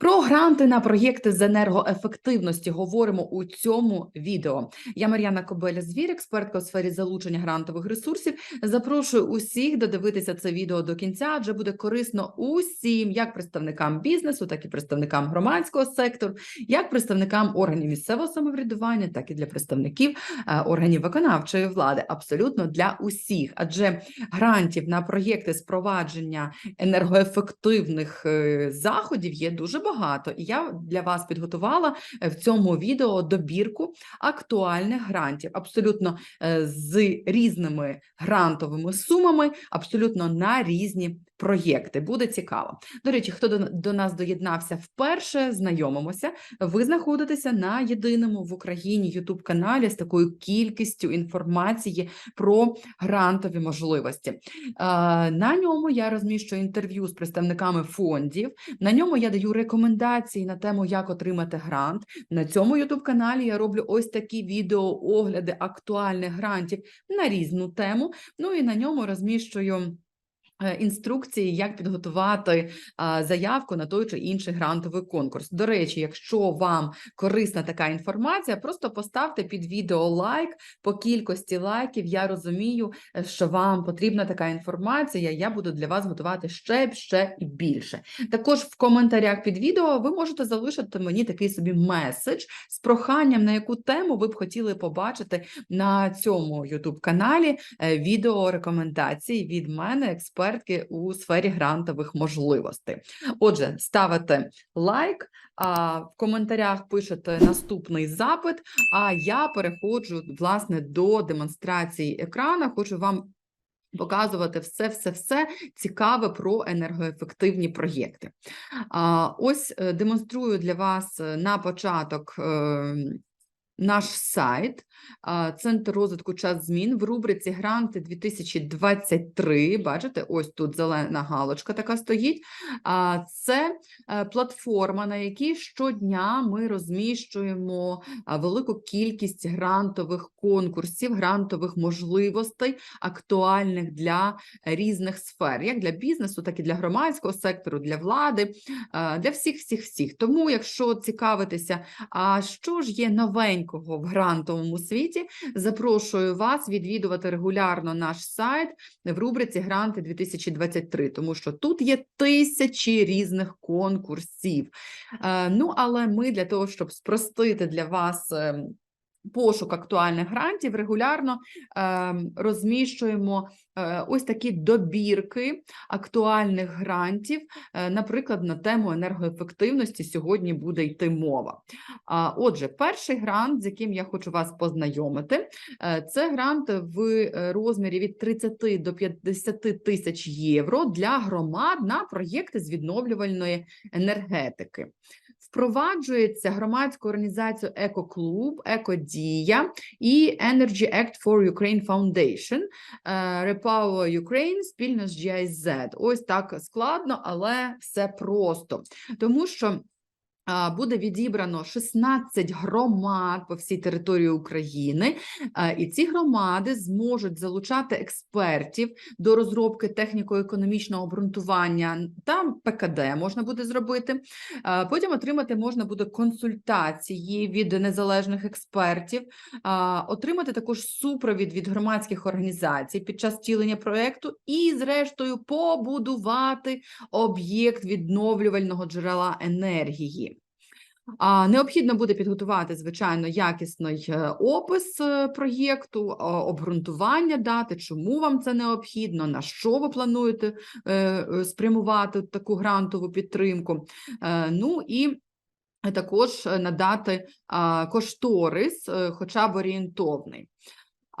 Про гранти на проєкти з енергоефективності говоримо у цьому відео. Я Мар'яна Кобеля Звір, експертка у сфері залучення грантових ресурсів. Запрошую усіх додивитися це відео до кінця, адже буде корисно усім, як представникам бізнесу, так і представникам громадського сектору, як представникам органів місцевого самоврядування, так і для представників е, органів виконавчої влади. Абсолютно для усіх, адже грантів на проєкти з провадження енергоефективних е, заходів є дуже багато, і я для вас підготувала е, в цьому відео добірку актуальних грантів, абсолютно е, з різними грантовими сумами, абсолютно на різні проєкти. Буде цікаво. До речі, хто до, до нас доєднався вперше, знайомимося. Ви знаходитеся на єдиному в Україні youtube каналі з такою кількістю інформації про грантові можливості. На ньому я розміщую інтерв'ю з представниками фондів. На ньому я даю рекомендації на тему, як отримати грант. На цьому youtube каналі я роблю ось такі відео огляди актуальних грантів на різну тему. Ну і на ньому розміщую. Е, Інструкції, як підготувати а, заявку на той чи інший грантовий конкурс. До речі, якщо вам корисна така інформація, просто поставте під відео лайк по кількості лайків. Я розумію, е, що вам потрібна така інформація. Я буду для вас готувати ще, ще і більше. Також в коментарях під відео ви можете залишити мені такий собі меседж з проханням, на яку тему ви б хотіли побачити на цьому youtube каналі відео рекомендацій від мене, експертки у сфері грантових можливостей. Отже, ставите лайк, а в коментарях пишете наступний запит. А я переходжу власне до демонстрації екрана. Хочу вам показувати все, все, все цікаве про енергоефективні проєкти. Ось е, демонструю для вас е, на початок. Наш сайт, Центр розвитку час змін в рубриці Гранти 2023. Бачите, ось тут зелена галочка така стоїть. Це е, платформа, на якій щодня ми розміщуємо велику кількість грантових конкурсів, грантових можливостей, актуальних для різних сфер, як для бізнесу, так і для громадського сектору, для влади, е, для всіх, всіх, всіх. Тому, якщо цікавитеся, а що ж є новенького в грантовому світі, запрошую вас відвідувати регулярно наш сайт в рубриці Гранти 2023, тому що тут є тисячі різних конкурсів. Е, Ну, але ми для того, щоб спростити для вас. Пошук актуальних грантів регулярно е, розміщуємо е, ось такі добірки актуальних грантів, е, наприклад, на тему енергоефективності сьогодні буде йти мова. А, Отже, перший грант, з яким я хочу вас познайомити, е, це грант в е, розмірі від 30 до 50 тисяч євро для громад на проєкти з відновлювальної енергетики. Впроваджується громадську організацію Екоклуб, Екодія і Energy Act for Ukraine Foundation, е, Repower Ukraine спільно з GIZ. Ось так складно, але все просто. Тому що буде відібрано 16 громад по всій території України, і ці громади зможуть залучати експертів до розробки техніко-економічного обґрунтування. Там ПКД можна буде зробити. Потім отримати можна буде консультації від незалежних експертів, отримати також супровід від громадських організацій під час втілення проекту і, зрештою, побудувати об'єкт відновлювального джерела енергії. Необхідно буде підготувати, звичайно, якісний е, опис е, проєкту, обґрунтування дати, чому вам це необхідно, на що ви плануєте е, е, спрямувати таку грантову підтримку. Е, Ну і також е, надати кошторис, е, хоча б орієнтовний.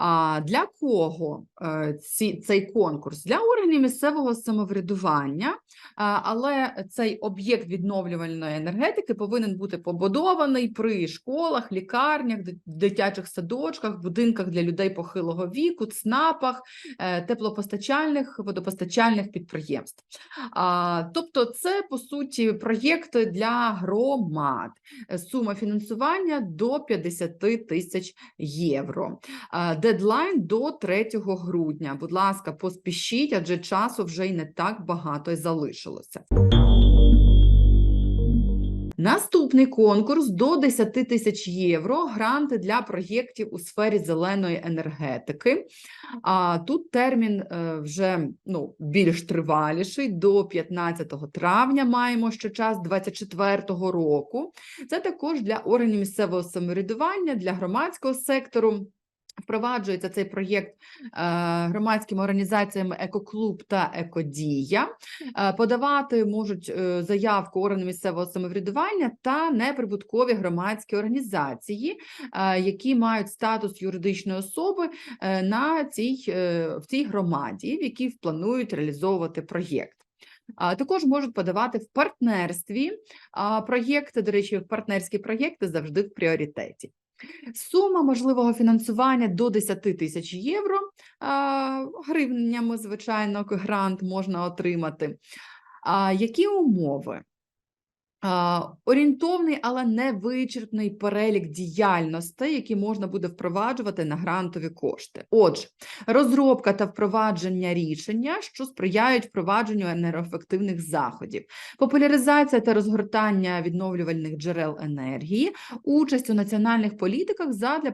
А для кого е, цей конкурс? Для органів місцевого самоврядування, але цей об'єкт відновлювальної енергетики повинен бути побудований при школах, лікарнях, дитячих садочках, будинках для людей похилого віку, ЦНАПах, е, теплопостачальних, водопостачальних підприємств. Тобто, це по суті проєкти для громад. Е, Сума фінансування до 50 тисяч євро. А, Дедлайн до 3 грудня. Будь ласка, поспішіть, адже часу вже й не так багато й залишилося. Наступний конкурс до 10 тисяч євро. Гранти для проєктів у сфері зеленої енергетики. А тут термін е, вже ну, більш триваліший. До 15 травня маємо ще час 2024 року. Це також для органів місцевого самоврядування, для громадського сектору. Впроваджується цей проєкт е, громадськими організаціями Екоклуб та Екодія. Е, Подавати можуть е, заявку органи місцевого самоврядування та неприбуткові громадські організації, які мають статус юридичної особи на цій, в цій громаді, в якій планують реалізовувати проєкт. Також можуть подавати в партнерстві проєкти. До речі, партнерські проєкти завжди в пріоритеті. Сума можливого фінансування до 10 тисяч євро. Гривнями, звичайно, грант можна отримати. А які умови? Орієнтовний, але не вичерпний перелік діяльностей, які можна буде впроваджувати на грантові кошти. Отже, розробка та впровадження рішення, що сприяють впровадженню енергоефективних заходів, популяризація та розгортання відновлювальних джерел енергії, участь у національних політиках задля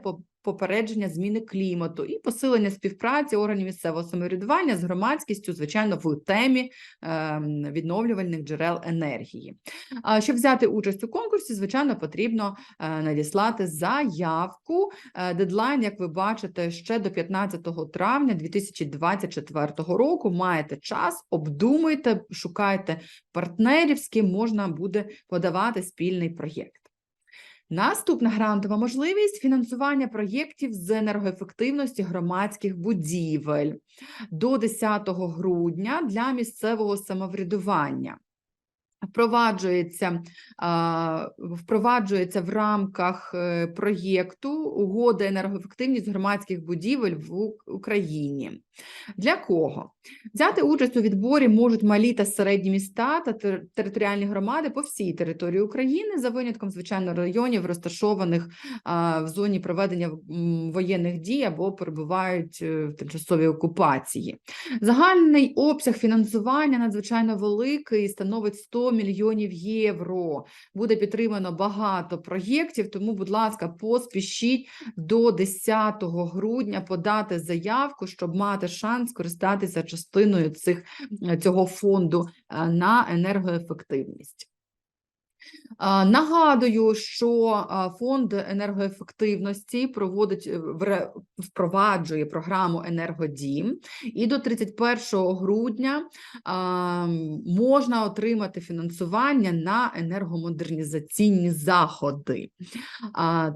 попередження зміни клімату і посилення співпраці органів місцевого самоврядування з громадськістю, звичайно, в темі ем, відновлювальних джерел енергії. А щоб взяти участь у конкурсі, звичайно, потрібно е, надіслати заявку. Е, Дедлайн, як ви бачите, ще до 15 травня 2024 року. Маєте час, обдумуйте, шукайте партнерів, з ким можна буде подавати спільний проєкт. Наступна грантова можливість фінансування проєктів з енергоефективності громадських будівель до 10 грудня для місцевого самоврядування. Впроваджується, впроваджується в рамках е, проєкту угода енергоефективність громадських будівель в Україні. Для кого? Взяти участь у відборі можуть малі та середні міста та територіальні громади по всій території України, за винятком, звичайно, районів, розташованих в зоні проведення воєнних дій або перебувають е, в тимчасовій окупації. Загальний обсяг фінансування надзвичайно великий, становить 100 мільйонів євро. Буде підтримано багато проєктів, тому, будь ласка, поспішіть до 10 грудня подати заявку, щоб мати шанс користатися частиною цих, цього фонду е, на енергоефективність. Нагадую, що фонд енергоефективності проводить е, впроваджує програму Енергодім, і до 31 грудня можна отримати фінансування на енергомодернізаційні заходи.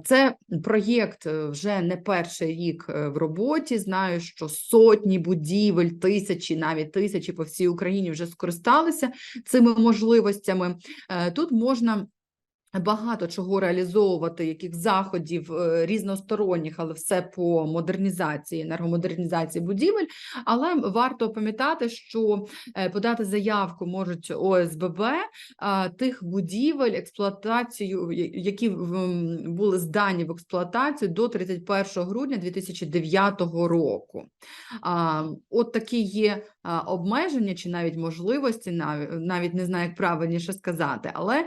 Це проєкт е, вже не перший рік е, в роботі. Знаю, що сотні будівель, тисячі, навіть тисячі по всій Україні вже скористалися цими можливостями. Тут можна багато чого реалізовувати, яких заходів е, різносторонніх, але все по модернізації, енергомодернізації будівель. Але варто пам'ятати, що е, подати заявку можуть ОСББ тих будівель, експлуатацію, які були здані в експлуатацію до 31 грудня 2009 року. От такі є обмеження чи навіть можливості, навіть навіть не знаю, як правильніше сказати, але е,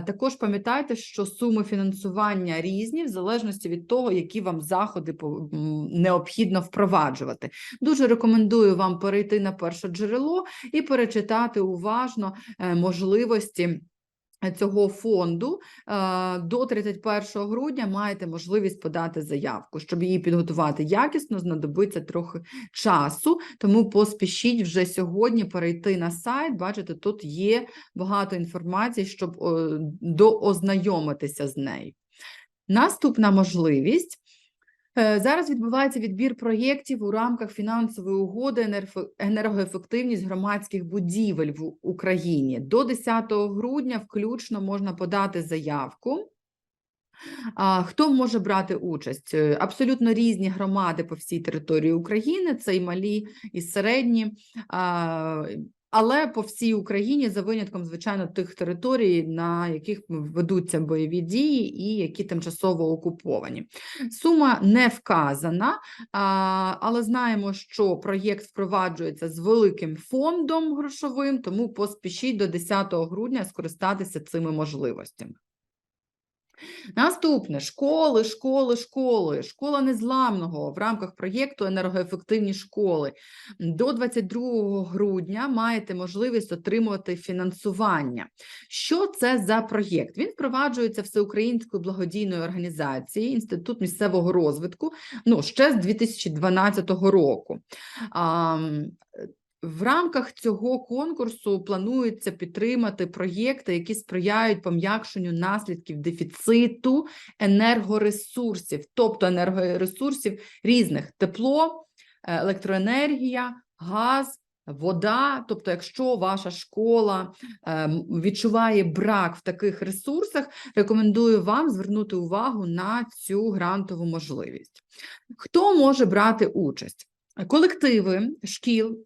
також пам'ятайте, що суми фінансування різні в залежності від того, які вам заходи необхідно впроваджувати. Дуже рекомендую вам перейти на перше джерело і перечитати уважно е, можливості. Цього фонду е, до 31 грудня маєте можливість подати заявку. Щоб її підготувати якісно, знадобиться трохи часу, тому поспішіть вже сьогодні перейти на сайт. Бачите, тут є багато інформації, щоб доознайомитися з нею. Наступна можливість. Е, Зараз відбувається відбір проєктів у рамках фінансової угоди «Енерфе- енергоефективність громадських будівель в Україні. До 10 грудня включно можна подати заявку. Хто може брати участь? Е, Абсолютно різні громади по всій території України, це і малі, і середні, але по всій Україні, за винятком, звичайно, тих територій, на яких ведуться бойові дії і які тимчасово окуповані. Сума не вказана, але знаємо, що проєкт впроваджується з великим фондом грошовим, тому поспішіть до 10 грудня скористатися цими можливостями. Наступне школи, школи, школи, школа незламного в рамках проєкту енергоефективні школи. До 22 грудня маєте можливість отримувати фінансування. Що це за проєкт? Він впроваджується всеукраїнською благодійною організацією Інститут місцевого розвитку ну, ще з 2012 року. В рамках цього конкурсу планується підтримати проєкти, які сприяють пом'якшенню наслідків дефіциту енергоресурсів, тобто енергоресурсів різних тепло, е, електроенергія, газ. Вода, тобто, якщо ваша школа е, відчуває брак в таких ресурсах, рекомендую вам звернути увагу на цю грантову можливість. Хто може брати участь? Колективи шкіл,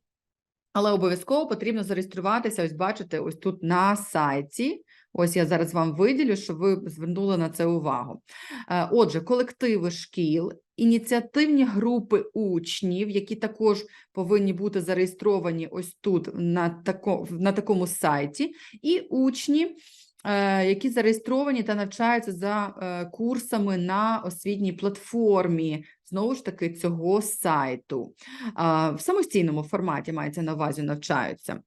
але обов'язково потрібно зареєструватися. Ось бачите, ось тут на сайті. Ось я зараз вам виділю, щоб ви звернули на це увагу. Е, отже, колективи шкіл, ініціативні групи учнів, які також повинні бути зареєстровані ось тут на, тако, на такому сайті, і учні. Е, Які зареєстровані та навчаються за е, курсами на освітній платформі, знову ж таки, цього сайту. В самостійному форматі мається на увазі навчаються.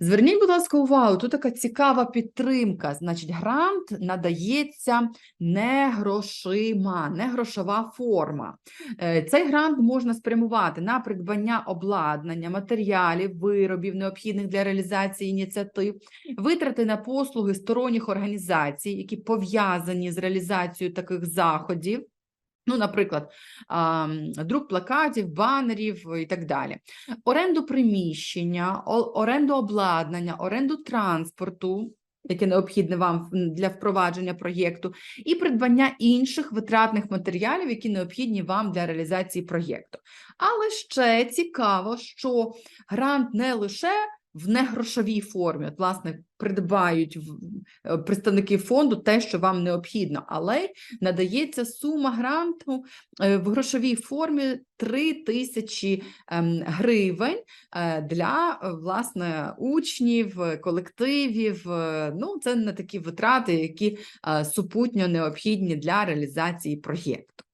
Зверніть, будь ласка, увагу, тут така цікава підтримка. Значить, грант надається не грошима, не грошова форма. Е, Цей грант можна спрямувати на придбання обладнання, матеріалів, виробів, необхідних для реалізації ініціатив, витрати на послуги сторонніх організацій, які пов'язані з реалізацією таких заходів. Ну, наприклад, друк плакатів, банерів і так далі. Оренду приміщення, оренду обладнання, оренду транспорту, яке необхідне вам для впровадження проєкту, і придбання інших витратних матеріалів, які необхідні вам для реалізації проєкту. Але ще цікаво, що грант не лише в негрошовій формі, от, власне, придбають в- е, представники фонду те, що вам необхідно, але надається сума гранту е, в грошовій формі 3 тисячі ем, гривень е, для власне учнів, колективів. Ну, це не такі витрати, які супутньо необхідні для реалізації проєкту.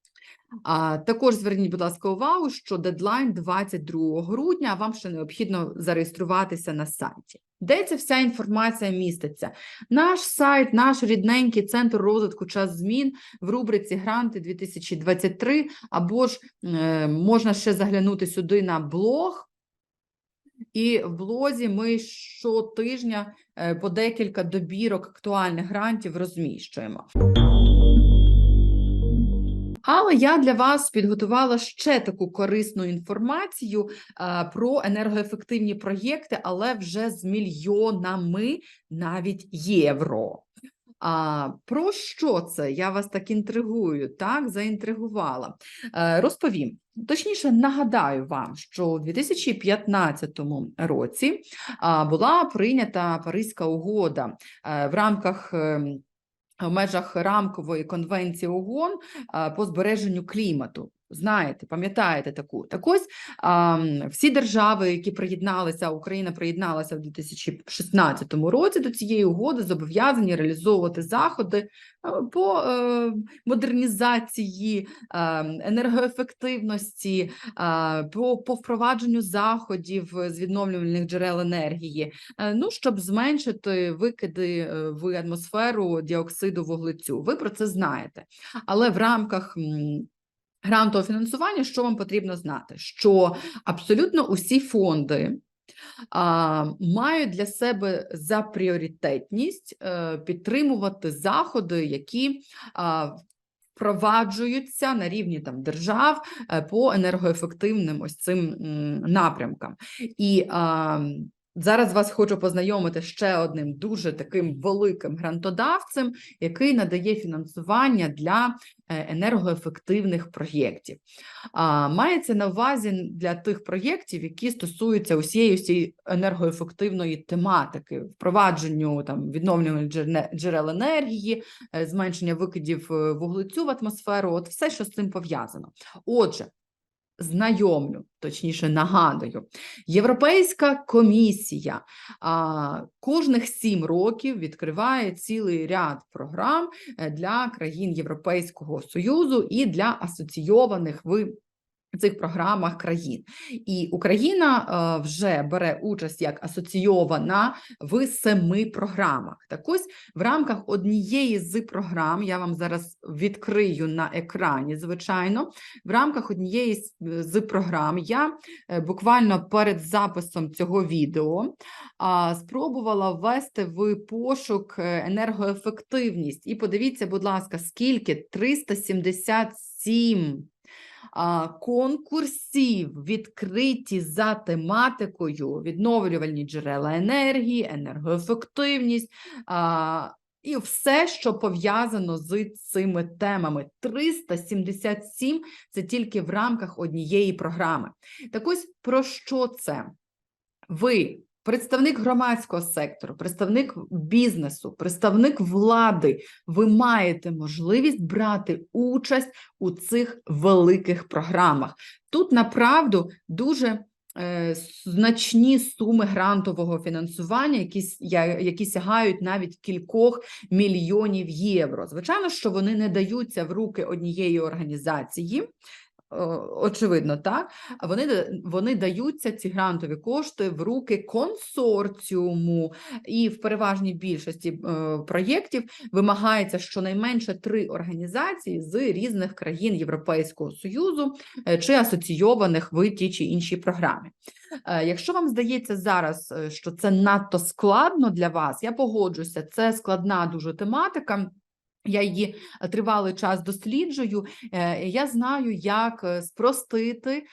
А також зверніть, будь ласка, увагу, що дедлайн 22 грудня, а вам ще необхідно зареєструватися на сайті. Де ця вся інформація міститься? Наш сайт, наш рідненький центр розвитку час змін в рубриці Гранти 2023, або ж е, можна ще заглянути сюди на блог. І в блозі ми щотижня е, по декілька добірок актуальних грантів розміщуємо. Але я для вас підготувала ще таку корисну інформацію а, про енергоефективні проєкти, але вже з мільйонами навіть євро. А про що це? Я вас так інтригую, так заінтригувала. Е, розповім. Точніше, нагадаю вам, що у 2015 році була прийнята Паризька угода е, в рамках. В межах рамкової конвенції ООН по збереженню клімату. Знаєте, пам'ятаєте таку? Так ось а, всі держави, які приєдналися, Україна приєдналася в 2016 році до цієї угоди, зобов'язані реалізовувати заходи е, по е, модернізації, е, енергоефективності, е, по, по впровадженню заходів з відновлювальних джерел енергії, е, ну, щоб зменшити викиди е, в атмосферу діоксиду вуглецю. Ви про це знаєте. Але в рамках грантового фінансування, що вам потрібно знати? Що абсолютно усі фонди а, мають для себе за пріоритетність е, підтримувати заходи, які а, впроваджуються на рівні там держав е, по енергоефективним ось цим напрямкам. І а, Зараз вас хочу познайомити ще одним дуже таким великим грантодавцем, який надає фінансування для е, енергоефективних проєктів. А, Мається на увазі для тих проєктів, які стосуються усієї усієї енергоефективної тематики, впровадженню там відновлювальних джерел енергії, е, зменшення викидів е, вуглецю в атмосферу, от все, що з цим пов'язано. Отже, знайомлю, точніше нагадую, Європейська комісія а, кожних сім років відкриває цілий ряд програм е, для країн Європейського Союзу і для асоційованих в цих програмах країн. І Україна е, вже бере участь як асоційована в семи програмах. Так ось в рамках однієї з програм, я вам зараз відкрию на екрані, звичайно, в рамках однієї з- з програм я е, буквально перед записом цього відео спробувала ввести в пошук е, енергоефективність. І подивіться, будь ласка, скільки 377 а, конкурсів відкриті за тематикою відновлювальні джерела енергії, енергоефективність. І все, що пов'язано з цими темами. 377 – це тільки в рамках однієї програми. Так ось про що це? Ви представник громадського сектору, представник бізнесу, представник влади, ви маєте можливість брати участь у цих великих програмах. Тут направду дуже е, значні суми грантового фінансування, які, які сягають навіть кількох мільйонів євро. Звичайно, що вони не даються в руки однієї організації. О, Очевидно, так. Вони, вони даються ці грантові кошти в руки консорціуму, і в переважній більшості е, проєктів вимагається щонайменше три організації з різних країн Європейського Союзу е, чи асоційованих в тій чи іншій програмі. Е, Якщо вам здається зараз, е, що це надто складно для вас, я погоджуся, це складна дуже тематика. Я її е, тривалий час досліджую. Е, Я знаю, як е, спростити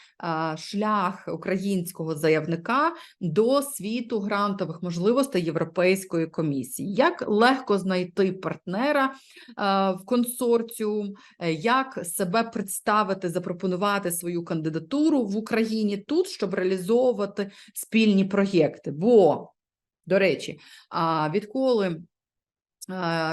шлях українського заявника до світу грантових можливостей Європейської комісії. Як легко знайти партнера в консорціум, як себе представити, запропонувати свою кандидатуру в Україні тут, щоб реалізовувати спільні проєкти. Бо, до речі, відколи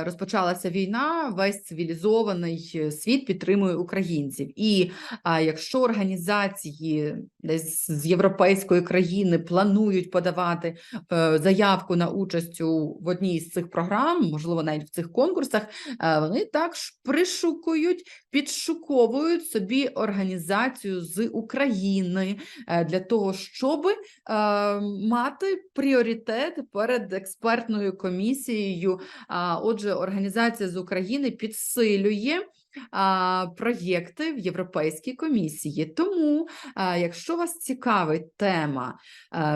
розпочалася війна, весь цивілізований е, світ підтримує українців. І якщо організації десь з європейської країни планують подавати е, заявку на участь у, в одній з цих програм, можливо, навіть в цих конкурсах, е, вони також пришукують, підшуковують собі організацію з України е, для того, щоб е, мати пріоритет перед експертною комісією. Отже, організація з України підсилює проєкти в Європейській комісії. Тому, якщо вас цікавить тема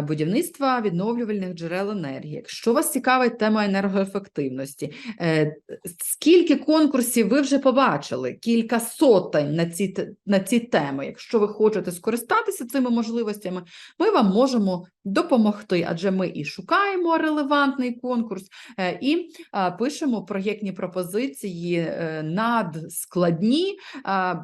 будівництва відновлювальних джерел енергії, якщо вас цікавить тема енергоефективності, е, скільки конкурсів ви вже побачили? Кілька сотень на ці, на ці теми. Якщо ви хочете скористатися цими можливостями, ми вам можемо допомогти, адже ми і шукаємо релевантний конкурс, е, і пишемо проєктні пропозиції е, надскладні,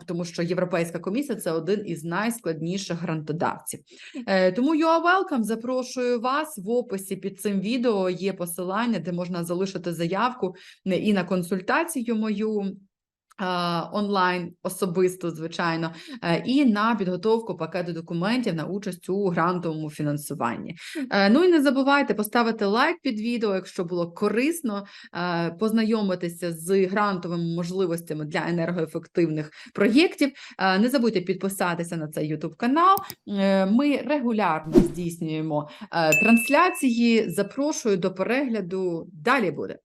тому що Європейська комісія це один із найскладніших грантодавців. Е, Тому you are welcome, запрошую вас в описі під цим відео є посилання, де можна залишити заявку е, і на консультацію мою. Онлайн особисто, звичайно, е, і на підготовку пакету документів на участь у грантовому фінансуванні. Е, Ну і не забувайте поставити лайк під відео, якщо було корисно е, познайомитися з грантовими можливостями для енергоефективних проєктів. Не забудьте підписатися на цей YouTube канал. Ми регулярно здійснюємо трансляції. Запрошую до перегляду. Далі буде.